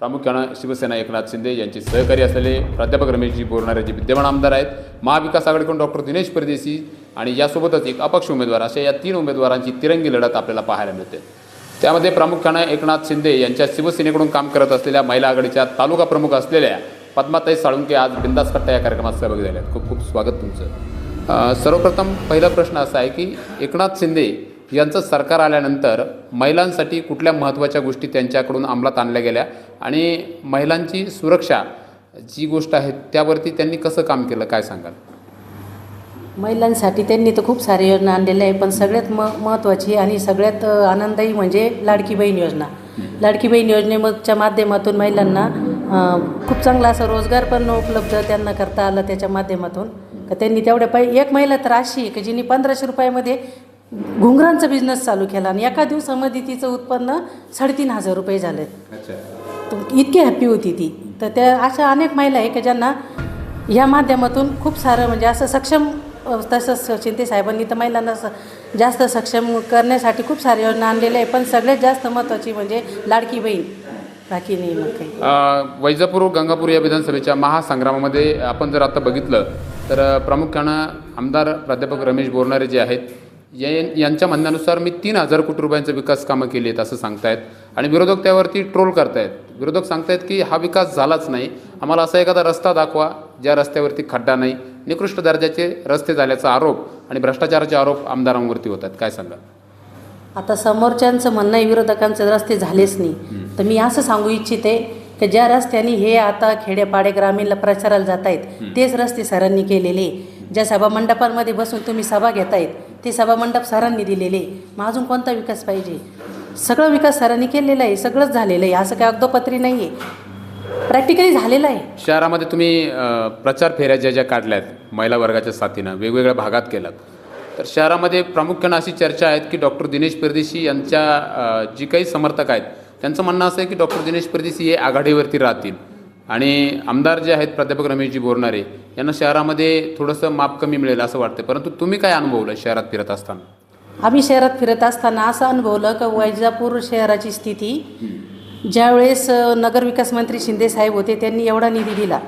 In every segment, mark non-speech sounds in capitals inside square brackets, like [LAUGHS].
प्रामुख्यानं शिवसेना एकनाथ शिंदे यांचे सहकारी असलेले प्राध्यापक रमेशजी बोरणारे जे विद्यमान आमदार आहेत महाविकास आघाडीकडून डॉक्टर दिनेश परदेशी आणि यासोबतच एक अपक्ष उमेदवार अशा या तीन उमेदवारांची तिरंगी लढत आपल्याला पाहायला मिळते. त्यामध्ये प्रामुख्यानं एकनाथ शिंदे यांच्या शिवसेनेकडून काम करत असलेल्या महिला आघाडीच्या तालुका प्रमुख असलेल्या पद्माताई साळुंके आज बिंदास कट्टा या कार्यक्रमात सहभागी झाल्या आहेत. खूप खूप स्वागत तुमचं. सर्वप्रथम पहिला प्रश्न असा आहे की एकनाथ शिंदे यांचं सरकार आल्यानंतर महिलांसाठी कुठल्या महत्त्वाच्या गोष्टी त्यांच्याकडून अंमलात आणल्या गेल्या? आणि महिलांची सुरक्षा जी गोष्ट आहे त्यावरती त्यांनी कसं काम केलं? काय सांगाल? महिलांसाठी त्यांनी तर खूप साऱ्या योजना आणलेल्या आहे पण सगळ्यात म महत्त्वाची आणि सगळ्यात आनंददायी म्हणजे लाडकी बहीण योजना. लाडकी बहीण योजनेच्या माध्यमातून महिलांना खूप चांगला असा रोजगार पण उपलब्ध त्यांना करता आला त्याच्या माध्यमातून. का त्यांनी तेवढ्या पै एक महिला तर अशी की जिने पंधराशे रुपयामध्ये घुंगरांचा बिझनेस चालू केला आणि एका दिवसामध्ये तिचं उत्पन्न साडेतीन हजार रुपये झाले. इतकी हॅप्पी होती ती. तर त्या अशा अनेक महिला आहे की ज्यांना या माध्यमातून खूप सारं म्हणजे असं सक्षम तसंच शिंदे साहेबांनी तर महिलांना स- जास्त सक्षम करण्यासाठी खूप साऱ्या योजना आणलेल्या आहे पण सगळ्यात जास्त महत्त्वाची म्हणजे लाडकी बहीण. बाकी नाही मग काही. वैजापूर गंगापूर या विधानसभेच्या महासंग्रामामध्ये आपण जर आता बघितलं तर प्रामुख्यानं आमदार प्राध्यापक रमेश बोरणारे जे आहेत या यांच्या म्हणण्यानुसार मी तीन हजार कोटी रुपयांचा विकास कामं केली आहेत असं सांगतायत. आणि विरोधक त्यावरती ट्रोल करतायत. विरोधक सांगतायत की हा विकास झालाच नाही. आम्हाला असा एखादा रस्ता दाखवा ज्या रस्त्यावरती खड्डा नाही. निकृष्ट दर्जाचे रस्ते झाल्याचा आरोप आणि भ्रष्टाचाराचे आरोप आमदारांवरती होतात. काय सांगा? आता समोरच्यांचं म्हणणं आहे विरोधकांचे रस्ते झालेच नाही. तर मी असं सांगू इच्छिते की ज्या रस्त्याने हे आता खेडेपाडे ग्रामीणला प्रचाराला जात आहेत तेच रस्ते सरांनी केलेले. ज्या सभा मंडपांमध्ये बसून तुम्ही सभा घेतायत ते सभामंडप सरांनी दिलेले मग अजून कोणता विकास पाहिजे? सगळं विकास सरांनी केलेला आहे सगळंच झालेलं आहे. असं काय अगदोपत्री नाही आहे प्रॅक्टिकली झालेलं आहे. शहरामध्ये तुम्ही अ, प्रचार फेऱ्या ज्या ज्या काढल्यात महिला वर्गाच्या साथीनं वेगवेगळ्या भागात केल्यात तर शहरामध्ये प्रामुख्यानं अशी चर्चा आहेत की डॉक्टर दिनेश परदेशी यांच्या अ, जी काही समर्थक आहेत त्यांचं म्हणणं असं आहे की डॉक्टर दिनेश परदेशी हे आघाडीवरती राहतील. आणि आमदार जे आहेत प्राध्यापक रमेशजी बोरणारे यांना शहरामध्ये थोडंसं माप कमी मिळेल असं वाटतं परंतु तुम्ही काय अनुभवलं शहरात फिरत असताना? आम्ही शहरात फिरत असताना असं अनुभवलं की वैजापूर शहराची स्थिती ज्यावेळेस नगरविकास मंत्री शिंदे साहेब होते त्यांनी एवढा निधी दिला.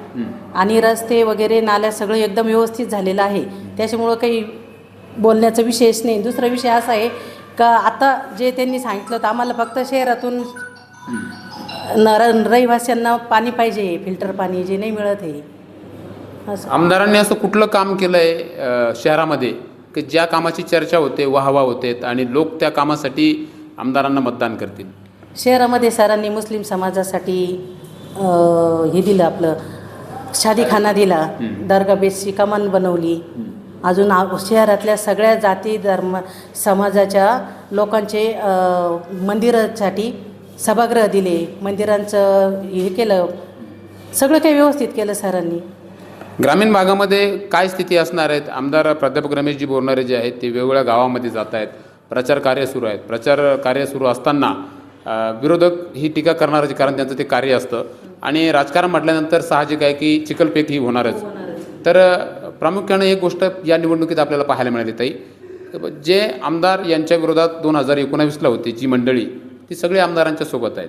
आणि रस्ते वगैरे नाल्या सगळं एकदम व्यवस्थित झालेलं आहे. त्याच्यामुळं काही बोलण्याचा विषयच नाही. दुसरा विषय असा आहे का आता जे त्यांनी सांगितलं तर आम्हाला फक्त शहरातून न रहिवाशांना पाणी पाहिजे फिल्टर पाणी जे नाही मिळत आहे असं. आमदारांनी असं कुठलं काम केलं आहे शहरामध्ये की ज्या कामाची चर्चा होते वाहवा होते आणि लोक त्या कामासाठी आमदारांना मतदान करतील? शहरामध्ये सरांनी मुस्लिम समाजासाठी अ, हे दिलं आपलं शादीखाना दिला दर्गा बेसची कमान बनवली. अजून आ- शहरातल्या सगळ्या जाती धर्म समाजाच्या लोकांचे अ, मंदिरासाठी सभागृह दिले मंदिरांचं हे केलं सगळं काही व्यवस्थित केलं सरांनी. ग्रामीण भागामध्ये काय स्थिती असणार आहेत? आमदार प्राध्यापक रमेशजी बोरणारे जे आहेत ते वेगवेगळ्या गावामध्ये जात आहेत. प्रचार कार्य सुरू आहेत. प्रचार कार्य सुरू असताना विरोधक ही टीका करणारच कारण त्यांचं ते कार्य असतं. आणि राजकारण म्हटल्यानंतर साहजिक आहे की चिखलपेक ही होणारच. तर प्रामुख्याने प्रामुख्यानं एक गोष्ट या निवडणुकीत आपल्याला पाहायला मिळाली ताई. जे आमदार यांच्या विरोधात दोन हजार एकोणावीसला होती जी मंडळी ती सगळी आमदारांच्या सोबत आहेत.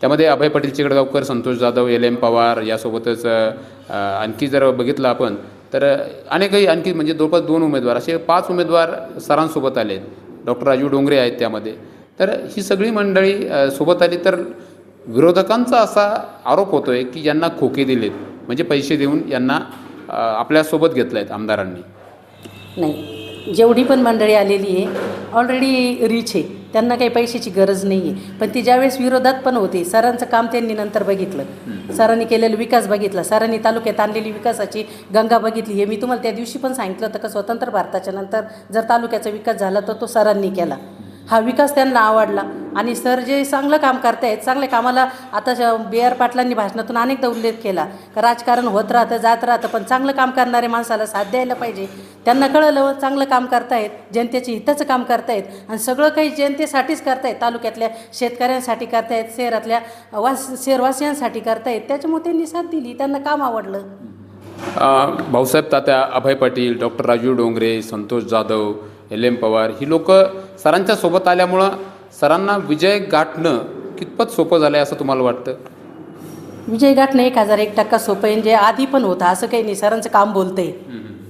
त्यामध्ये अभय पाटील चिकडगावकर संतोष जाधव एल एम पवार यासोबतच आणखी जर बघितलं आपण तर अनेकही आणखी म्हणजे जवळपास दोन उमेदवार असे पाच उमेदवार सरांसोबत आले डॉक्टर राजू डोंगरे आहेत त्यामध्ये. तर ही सगळी मंडळी सोबत आली तर विरोधकांचा असा आरोप होतो आहे की यांना खोके दिलेत म्हणजे पैसे देऊन यांना आपल्यासोबत घेतलं आहेत आमदारांनी. नाही. जेवढी पण मंडळी आलेली आहे ऑलरेडी रिच आहे. त्यांना काही पैशाची गरज नाही आहे पण ती ज्यावेळेस विरोधात पण होते सरांचं काम त्यांनी नंतर बघितलं. सरांनी केलेलं विकास बघितला. सरांनी तालुक्यात आणलेली विकासाची गंगा बघितली. हे मी तुम्हाला त्या दिवशी पण सांगितलं होतं का स्वतंत्र भारताच्या नंतर जर तालुक्याचा विकास झाला तर तो सरांनी केला. हा विकास त्यांना आवडला. आणि सर जे चांगलं काम करतायत चांगल्या कामाला आता बी आर पाटलांनी भाषणातून अनेकदा उल्लेख केला. का राजकारण होत राहतं जात राहतं पण चांगलं काम करणाऱ्या माणसाला साथ द्यायला पाहिजे. त्यांना कळलं चांगलं काम करतायत जनतेचे हिताचं काम करतायत. आणि सगळं काही जनतेसाठीच करतायत तालुक्यातल्या शेतकऱ्यांसाठी करतायत शहरातल्या वास शहरवासियांसाठी करतायत. त्याच्यामुळे त्यांनी साथ दिली त्यांना काम आवडलं. Bhausaheb Tatya Abhay Patil doctor Raju Dongre Santosh Jadhav L M Pawar. ही लोक सरांच्या सोबत आल्यामुळं सरांना विजय गाठणं कितपत सोपं झालं आहे असं तुम्हाला वाटतं? विजय गाठणं एक हजार एक टक्का सोपं आहे. जे आधी पण होतं. असं काही नाही. सरांचं काम बोलतंय.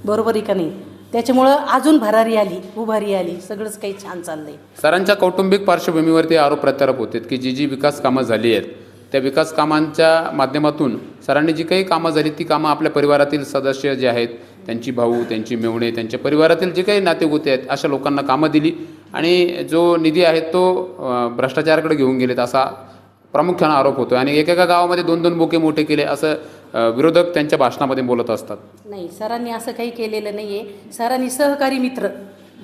बरोबर आहे का नाही? त्याच्यामुळं अजून भरारी आली उभारी आली. सगळंच काही छान चाललंय. सरांच्या कौटुंबिक पार्श्वभूमीवरती आरोप प्रत्यारोप होते की जी जी विकास कामं झाली आहेत त्या विकास कामांच्या माध्यमातून सरांनी जी काही कामं झाली ती कामं आपल्या परिवारातील सदस्य जे आहेत त्यांची भाऊ त्यांची मेवणे त्यांच्या परिवारातील जे काही नातेगोते आहेत अशा लोकांना कामं दिली. आणि जो निधी आहे तो भ्रष्टाचाराकडे घेऊन गेलेत असा प्रामुख्यानं आरोप होतो आणि एकेका गावामध्ये दोन दोन बोके मोठे केले असं विरोधक त्यांच्या भाषणामध्ये बोलत असतात. नाही सरांनी असं काही केलेलं नाही आहे सरांनी सहकारी मित्र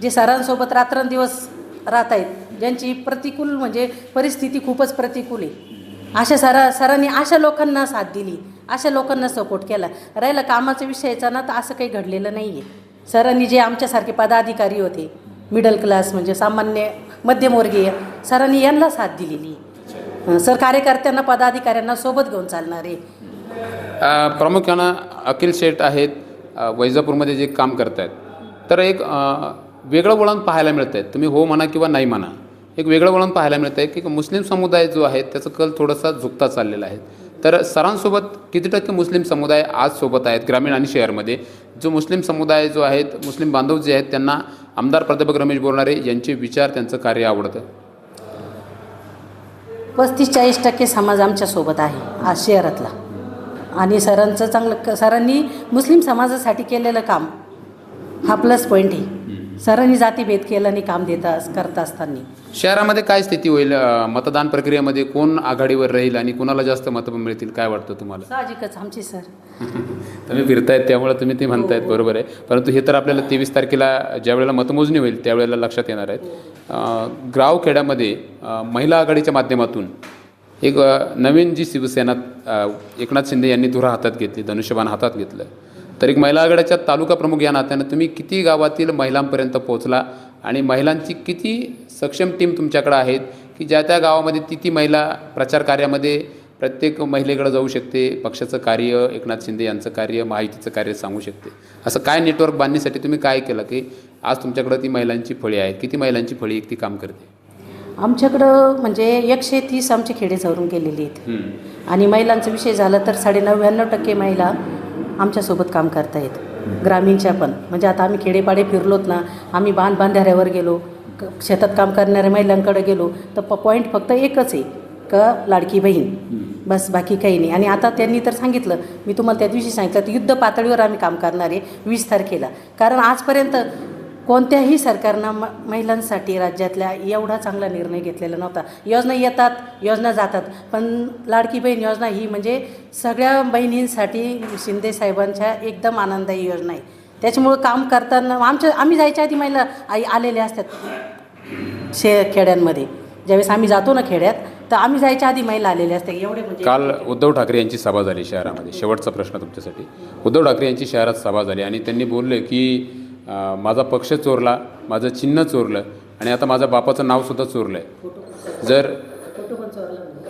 जे सरांसोबत रात्रंदिवस राहत आहेत ज्यांची प्रतिकूल म्हणजे परिस्थिती खूपच प्रतिकूल आहे. अशा सरा सरांनी अशा लोकांना साथ दिली अशा लोकांना सपोर्ट केला. राहिला कामाचा विषयाचा ना तर असं काही घडलेलं नाही आहे सरांनी जे आमच्यासारखे पदाधिकारी होते मिडल क्लास म्हणजे सामान्य मध्यमवर्गीय सरांनी यांना साथ दिलेली. सर कार्यकर्त्यांना पदाधिकाऱ्यांना सोबत घेऊन चालणारे आहे. प्रामुख्यानं अखिल शेठ आहेत वैजापूरमध्ये जे काम करत आहेत तर एक वेगळं वळण पाहायला मिळतं आहे तुम्ही हो म्हणा किंवा नाही म्हणा. एक वेगळं वळण पाहायला मिळतं आहे की मुस्लिम समुदाय जो आहे त्याचं कल थोडासा झुकता चाललेला आहे. तर सरांसोबत किती टक्के मुस्लिम समुदाय आज सोबत आहेत ग्रामीण आणि शहरमध्ये? जो मुस्लिम समुदाय जो आहेत मुस्लिम बांधव जे आहेत त्यांना आमदार प्राध्यापक रमेश बोरणारे यांचे विचार त्यांचं कार्य आवडतं? पस्तीस चाळीस टक्के समाज आमच्यासोबत आहे आज शहरातला. आणि सरांचं चांगलं क- सरांनी मुस्लिम समाजासाठी केलेलं काम हा प्लस पॉईंट आहे. सरांनी जातीभेद केला आणि काम देता करत असताना. शहरामध्ये काय स्थिती होईल? अ, मतदान प्रक्रियेमध्ये कोण आघाडीवर राहील आणि कोणाला जास्त मतं मिळतील? काय वाटतं तुम्हाला? साहजिकच आमची सर. [LAUGHS] तुम्ही फिरतायत त्यामुळे तुम्ही ते म्हणतायत बरोबर आहे. परंतु हे तर आपल्याला तेवीस तारखेला ज्या वेळेला मतमोजणी होईल त्यावेळेला लक्षात येणार आहेत. अं, गावखेड्यामध्ये अं, महिला आघाडीच्या माध्यमातून एक अं, नवीन जी शिवसेना अं, एकनाथ शिंदे यांनी धुरा हातात घेतली धनुष्यबाण हातात घेतलं. तर एक महिला आघाडीच्या तालुका प्रमुख या नात्यानं तुम्ही किती गावातील महिलांपर्यंत पोहोचला आणि महिलांची किती सक्षम टीम तुमच्याकडे आहेत की ज्या त्या गावामध्ये ती ती महिला प्रचार कार्यामध्ये प्रत्येक महिलेकडे जाऊ शकते पक्षाचं कार्य एकनाथ शिंदे यांचं कार्य महायुतीचं कार्य सांगू शकते? असं काय नेटवर्क बांधण्यासाठी तुम्ही काय केलं की आज तुमच्याकडं ती महिलांची फळी आहेत किती महिलांची फळी एक ती काम करते? आमच्याकडं म्हणजे एकशे तीस आमचे खेडे चौरून गेलेले आहेत. आणि महिलांचा विषय झाला तर साडे नव्याण्णव टक्के महिला आमच्यासोबत काम करतायत. ग्रामीणच्या पण. म्हणजे आता आम्ही खेडेपाडे फिरलोत ना आम्ही बांध बांधाऱ्यावर गेलो क- शेतात काम करणाऱ्या महिलांकडे गेलो तर प पॉईंट फक्त एकच आहे का लाडकी बहीण? बस बाकी काही नाही. आणि आता त्यांनी तर सांगितलं मी तुम्हाला त्या दिवशी सांगितलं तर युद्ध पातळीवर आम्ही काम करणार आहे वीस तारखेला. कारण आजपर्यंत कोणत्याही सरकारनं म महिलांसाठी राज्यातल्या एवढा चांगला निर्णय घेतलेला नव्हता. योजना येतात योजना जातात. पण लाडकी बहीण योजना ही म्हणजे सगळ्या बहिणींसाठी शिंदे साहेबांच्या एकदम आनंददायी योजना आहे. त्याच्यामुळं काम करताना आमच्या आम्ही जायच्या आधी महिला आई आलेल्या असतात शे खेड्यांमध्ये. ज्यावेळेस आम्ही जातो ना खेड्यात तर आम्ही जायच्या आधी महिला आलेल्या असतात. एवढे म्हणजे काल उद्धव ठाकरे यांची सभा झाली शहरामध्ये. शेवटचा प्रश्न तुमच्यासाठी. उद्धव ठाकरे यांची शहरात सभा झाली आणि त्यांनी बोलले की माझा पक्ष चोरला माझं चिन्ह चोरलं आणि आता माझ्या बापाचं नावसुद्धा चोरलं आहे जर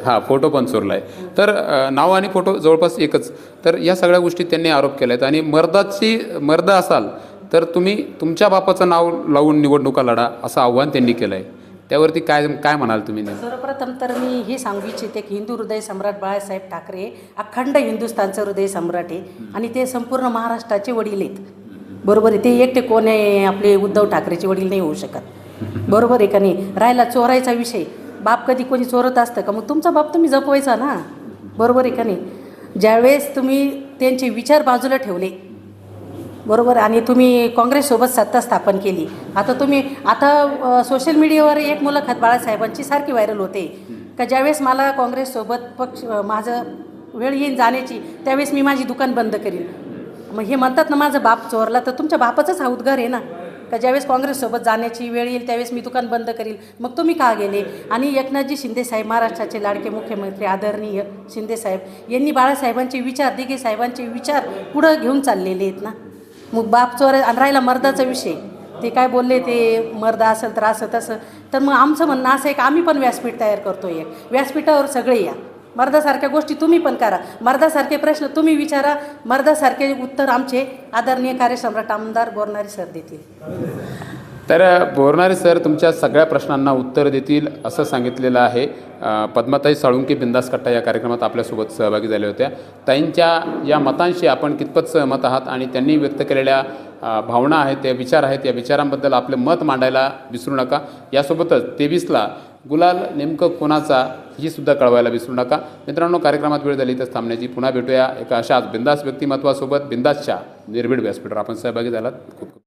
हां फोटो पण चोरला आहे तर नाव आणि फोटो जवळपास एकच. तर या सगळ्या गोष्टी त्यांनी आरोप केल्या आहेत आणि मर्दाची मर्द असाल तर तुम्ही तुमच्या बापाचं नाव लावून निवडणुका लढा असं आव्हान त्यांनी केलं आहे त्यावरती काय काय म्हणाल तुम्ही सर्वप्रथम तर मी हे सांगू इच्छिते की हिंदू हृदय सम्राट बाळासाहेब ठाकरे अखंड हिंदुस्थानचं हृदय सम्राट आहे. आणि ते संपूर्ण महाराष्ट्राचे वडील आहेत. बरोबर आहे. ते एकटे कोण आहे आपले उद्धव ठाकरेचे वडील नाही होऊ शकत. बरोबर आहे का नाही? राहिला चोरायचा विषय. बाप कधी कोणी चोरत असतं का? मग तुमचा बाप तुम्ही जपवायचा ना? बरोबर आहे का नाही? ज्यावेळेस तुम्ही त्यांचे विचार बाजूला ठेवले बरोबर आणि तुम्ही काँग्रेससोबत सत्ता स्थापन केली. आता तुम्ही आता सोशल मीडियावर एक मुलाखत बाळासाहेबांची सारखी व्हायरल होते. का ज्यावेळेस मला काँग्रेससोबत पक्ष माझं वेळ येईन जाण्याची त्यावेळेस मी माझी दुकान बंद करीन. मग हे म्हणतात ना माझं बाप चोरला तर तुमच्या बापाचंच हा उद्गार आहे ना? का ज्यावेळेस काँग्रेससोबत जाण्याची वेळ येईल त्यावेळेस मी दुकान बंद करील? मग तुम्ही का गेले? आणि एकनाथजी शिंदेसाहेब महाराष्ट्राचे लाडके मुख्यमंत्री आदरणीय शिंदेसाहेब यांनी बाळासाहेबांचे विचार दिघे साहेबांचे विचार पुढं घेऊन चाललेले आहेत ना? मग बाप चोर आणि राहिला मर्दाचा विषय. ते काय बोलले? ते मर्द असेल तर असं तसं. तर मग आमचं म्हणणं असं आहे की आम्ही पण व्यासपीठ तयार करतो एक व्यासपीठावर सगळे या. मर्दासारख्या गोष्टी तुम्ही पण करा. मर्दासारखे प्रश्न तुम्ही विचारा. मर्दासारखे उत्तर आमचे आदरणीय कार्यसम्राट आमदार बोरणारे सर देतील. तर बोरणारे सर तुमच्या सगळ्या प्रश्नांना उत्तर देतील असं सांगितलेलं आहे. पद्मताई पद्माताई साळुंके बिंदास कट्टा या कार्यक्रमात आपल्यासोबत सहभागी झाल्या होत्या. ताईंच्या या मतांशी आपण कितपत सहमत आहात आणि त्यांनी व्यक्त केलेल्या भावना आहेत त्या विचार आहेत या विचारांबद्दल आपलं मत मांडायला विसरू नका. यासोबतच तेवीसला गुलाल नेमकं कोणाचा ही सुद्धा कळवायला विसरू नका. मित्रांनो कार्यक्रमात वेळ झाली तर थांबण्याची पुन्हा भेटूया. एका अशाच बिंदास व्यक्तिमत्वासोबत बिंदासच्या निर्भीड व्यासपीठावर आपण सहभागी झालात. खूप खूप